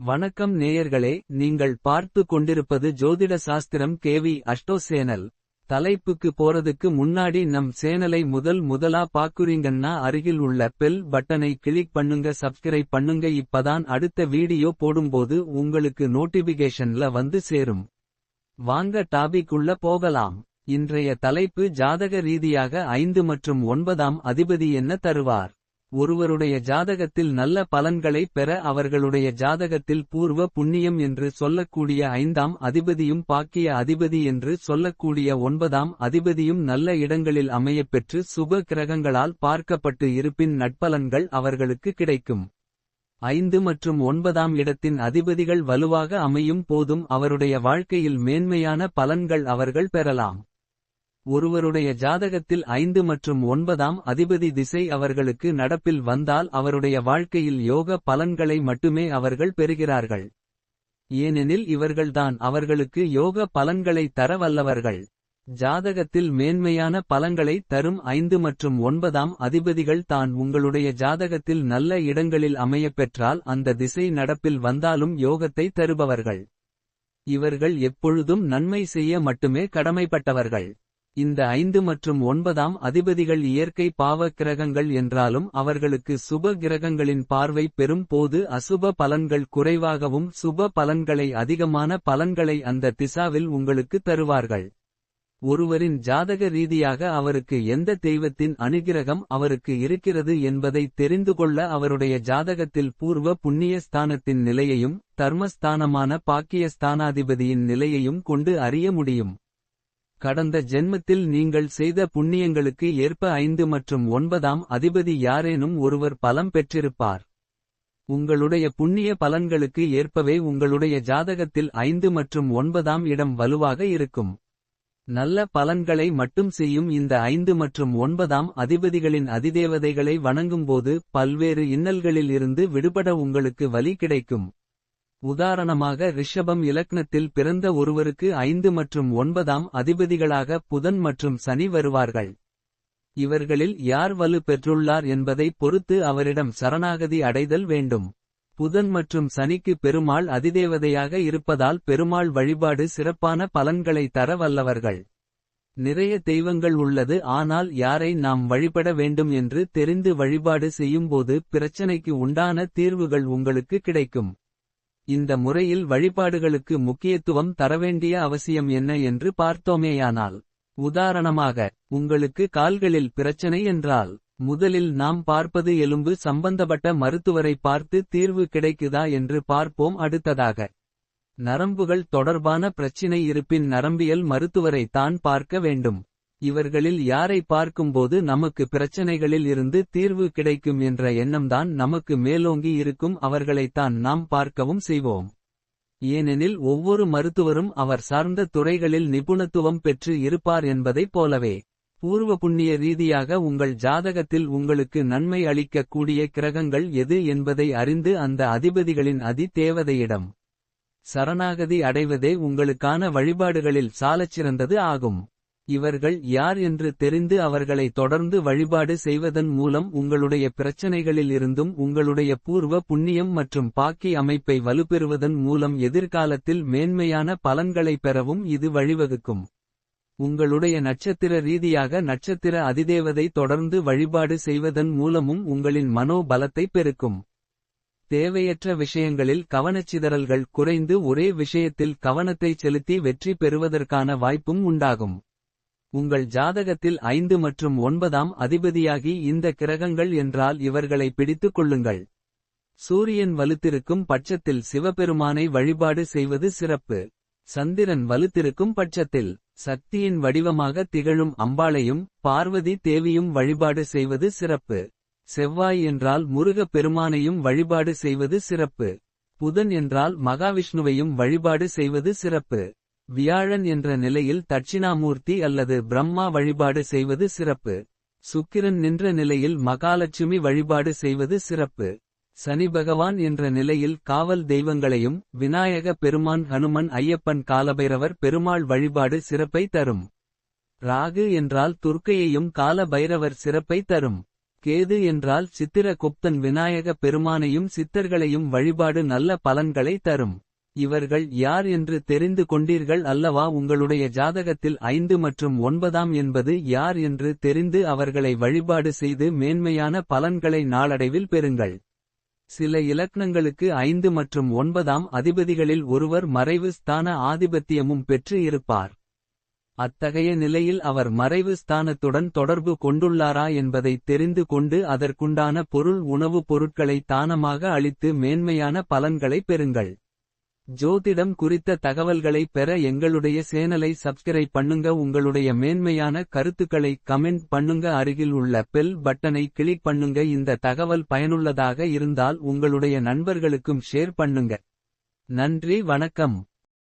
வணக்கம் நேயர்களே நீங்கள் பார்த்து கொண்டிருப்பது ஜோதிட சாஸ்திரம் கேவி அஷ்டோ சேனல் தலைப்புக்கு போறதுக்கு முன்னாடி நம் சேனலை முதல் முதலா பாக்குறீங்கன்னா அருகில் உள்ள பெல் பட்டனை கிளிக் பண்ணுங்க சப்ஸ்கிரைப் பண்ணுங்க. இப்பதான் அடுத்த வீடியோ போடும்போது உங்களுக்கு நோட்டிபிகேஷன்ல வந்து சேரும். வாங்க டாபிக் உள்ள போகலாம். இன்றைய தலைப்பு ஜாதக ரீதியாக ஐந்து மற்றும் ஒன்பதாம் அதிபதி என்ன தருவார்? ஒருவருடைய ஜாதகத்தில் நல்ல பலன்களை பெற அவர்களுடைய ஜாதகத்தில் பூர்வ புண்ணியம் என்று சொல்லக்கூடிய ஐந்தாம் அதிபதியும் பாக்கிய அதிபதி என்று சொல்லக்கூடிய ஒன்பதாம் அதிபதியும் நல்ல இடங்களில் அமையப்பெற்று சுப கிரகங்களால் பார்க்கப்பட்டு இருப்பின் நட்பலன்கள் அவர்களுக்கு கிடைக்கும். ஐந்து மற்றும் ஒன்பதாம் இடத்தின் அதிபதிகள் வலுவாக அமையும் போதும் அவருடைய வாழ்க்கையில் மேன்மையான பலன்கள் அவர்கள் பெறலாம். ஒருவருடைய ஜாதகத்தில் ஐந்து மற்றும் ஒன்பதாம் அதிபதி திசை அவர்களுக்கு நடப்பில் வந்தால் அவருடைய வாழ்க்கையில் யோக பலன்களை மட்டுமே அவர்கள் பெறுகிறார்கள். ஏனெனில் இவர்கள்தான் அவர்களுக்கு யோக பலன்களை தர வல்லவர்கள். ஜாதகத்தில் மேன்மையான பலன்களை தரும் ஐந்து மற்றும் ஒன்பதாம் அதிபதிகள் தான் உங்களுடைய ஜாதகத்தில் நல்ல இடங்களில் அமையப்பெற்றால் அந்த திசை நடப்பில் வந்தாலும் யோகத்தை தருபவர்கள். இவர்கள் எப்பொழுதும் நன்மை செய்ய மட்டுமே கடமைப்பட்டவர்கள். இந்த ஐந்து மற்றும் ஒன்பதாம் அதிபதிகள் இயற்கை பாவ கிரகங்கள் என்றாலும் அவர்களுக்கு சுப கிரகங்களின் பார்வை பெறும் போது அசுப பலன்கள் குறைவாகவும் சுப பலன்களை அதிகமான பலன்களை அந்த திசாவில் உங்களுக்கு தருவார்கள். ஒருவரின் ஜாதக ரீதியாக அவருக்கு எந்த தெய்வத்தின் அனுகிரகம் அவருக்கு இருக்கிறது என்பதை தெரிந்து கொள்ள அவருடைய ஜாதகத்தில் பூர்வ புண்ணிய ஸ்தானத்தின் நிலையையும் தர்மஸ்தானமான பாக்கியஸ்தானாதிபதியின் நிலையையும் கொண்டு அறிய முடியும். கடந்த ஜென்மத்தில் நீங்கள் செய்த புண்ணியங்களுக்கு ஏற்ப ஐந்து மற்றும் ஒன்பதாம் அதிபதி யாரேனும் ஒருவர் பலம் பெற்றிருப்பார். உங்களுடைய புண்ணிய பலன்களுக்கு ஏற்பவே உங்களுடைய ஜாதகத்தில் ஐந்து மற்றும் ஒன்பதாம் இடம் வலுவாக இருக்கும். நல்ல பலன்களை மட்டும் செய்யும் இந்த ஐந்து மற்றும் ஒன்பதாம் அதிபதிகளின் அதிதேவதைகளை வணங்கும்போது பல்வேறு இன்னல்களில் இருந்து விடுபட உங்களுக்கு வழி கிடைக்கும். உதாரணமாக ரிஷபம் இலக்னத்தில் பிறந்த ஒருவருக்கு ஐந்து மற்றும் ஒன்பதாம் அதிபதிகளாக புதன் மற்றும் சனி வருவார்கள். இவர்களில் யார் வலு பெற்றுள்ளார் என்பதை பொறுத்து அவரிடம் சரணாகதி அடைதல் வேண்டும். புதன் மற்றும் சனிக்கு பெருமாள் அதிதேவதையாக இருப்பதால் பெருமாள் வழிபாடு சிறப்பான பலன்களை தர வல்லவர்கள். நிறைய தெய்வங்கள் உள்ளது ஆனால் யாரை நாம் வழிபட வேண்டும் என்று தெரிந்து வழிபாடு செய்யும்போது பிரச்சனைக்கு உண்டான தீர்வுகள் உங்களுக்கு கிடைக்கும். இந்த முறையில் வழிபாடுகளுக்கு முக்கியத்துவம் தரவேண்டிய அவசியம் என்ன என்று பார்த்தோமேயானால் உதாரணமாக உங்களுக்கு கால்களில் பிரச்சனை என்றால் முதலில் நாம் பார்ப்பது எலும்பு சம்பந்தப்பட்ட மருத்துவரை பார்த்து தீர்வு கிடைக்குதா என்று பார்ப்போம். அடுத்ததாக நரம்புகள் தொடர்பான பிரச்சினை இருப்பின் நரம்பியல் மருத்துவரை தான் பார்க்க வேண்டும். இவர்களில் யாரை பார்க்கும்போது நமக்கு பிரச்சனைகளில் இருந்து தீர்வு கிடைக்கும் என்ற எண்ணம்தான் நமக்கு மேலோங்கி இருக்கும் அவர்களைத்தான் நாம் பார்க்கவும் செய்வோம். ஏனெனில் ஒவ்வொரு மருத்துவரும் அவர் சார்ந்த துறைகளில் நிபுணத்துவம் பெற்று இருப்பார் என்பதைப் போலவே பூர்வ புண்ணிய ரீதியாக உங்கள் ஜாதகத்தில் உங்களுக்கு நன்மை அளிக்கக்கூடிய கிரகங்கள் எது என்பதை அறிந்து அந்த அதிபதிகளின் அதி தேவதையிடம் சரணாகதி அடைவதே உங்களுக்கான வழிபாடுகளில் சாலச்சிறந்தது ஆகும். இவர்கள் யார் என்று தெரிந்து அவர்களை தொடர்ந்து வழிபாடு செய்வதன் மூலம் உங்களுடைய பிரச்சனைகளில் இருந்தும் உங்களுடைய பூர்வ புண்ணியம் மற்றும் பாக்கி அமைப்பை வலுப்பெறுவதன் மூலம் எதிர்காலத்தில் மேன்மையான பலன்களை பெறவும் இது வழிவகுக்கும். உங்களுடைய நட்சத்திர ரீதியாக நட்சத்திர அதிதேவதை தொடர்ந்து வழிபாடு செய்வதன் மூலமும் உங்களின் மனோபலத்தை பெருக்கும். தேவையற்ற விஷயங்களில் கவனச்சிதறல்கள் குறைந்து ஒரே விஷயத்தில் கவனத்தை செலுத்தி வெற்றி பெறுவதற்கான வாய்ப்பும் உண்டாகும். உங்கள் ஜாதகத்தில் ஐந்து மற்றும் ஒன்பதாம் அதிபதியாகி இந்த கிரகங்கள் என்றால் இவர்களை பிடித்துக் கொள்ளுங்கள். சூரியன் வலுத்திருக்கும் பட்சத்தில் சிவபெருமானை வழிபாடு செய்வது சிறப்பு. சந்திரன் வலுத்திருக்கும் பட்சத்தில் சக்தியின் வடிவமாக திகழும் அம்பாளையும் பார்வதி தேவியும் வழிபாடு செய்வது சிறப்பு. செவ்வாய் என்றால் முருக பெருமானையும் வழிபாடு செய்வது சிறப்பு. புதன் என்றால் மகாவிஷ்ணுவையும் வழிபாடு செய்வது சிறப்பு. வியாழன் என்ற நிலையில் தட்சிணாமூர்த்தி அல்லது பிரம்மா வழிபாடு செய்வது சிறப்பு. சுக்கிரன் நின்ற நிலையில் மகாலட்சுமி வழிபாடு செய்வது சிறப்பு. சனி பகவான் என்ற நிலையில் காவல் தெய்வங்களையும் விநாயக பெருமான் ஹனுமன் ஐயப்பன் காலபைரவர் பெருமாள் வழிபாடு சிறப்பை தரும். ராகு என்றால் துர்க்கையையும் கால பைரவர் சிறப்பை தரும். கேது என்றால் சித்திர குப்தன் விநாயக பெருமானையும் சித்தர்களையும் வழிபாடு நல்ல பலன்களை தரும். இவர்கள் யார் என்று தெரிந்து கொண்டீர்கள் அல்லவா உங்களுடைய ஜாதகத்தில் ஐந்து மற்றும் ஒன்பதாம் என்பது யார் என்று தெரிந்து அவர்களை வழிபாடு செய்து மேன்மையான பலன்களை நாளடைவில் பெறுங்கள். சில இலக்னங்களுக்கு ஐந்து மற்றும் ஒன்பதாம் அதிபதிகளில் ஒருவர் மறைவு ஸ்தான ஆதிபத்தியமும் பெற்று இருப்பார். அத்தகைய நிலையில் அவர் மறைவு ஸ்தானத்துடன் தொடர்பு கொண்டுள்ளாரா என்பதை தெரிந்து கொண்டு அதற்குண்டான பொருள் உணவுப் பொருட்களை தானமாக அளித்து மேன்மையான பலன்களை பெறுங்கள். ஜோதிடம் குறித்த தகவல்களை பெற எங்களுடைய சேனலை சப்ஸ்கிரைப் பண்ணுங்க உங்களுடைய மேன்மையான கருத்துக்களை கமெண்ட் பண்ணுங்க அருகில் உள்ள பெல் பட்டனை கிளிக் பண்ணுங்க இந்த தகவல் பயனுள்ளதாக இருந்தால் உங்களுடைய நண்பர்களுக்கும் ஷேர் பண்ணுங்க. நன்றி வணக்கம்.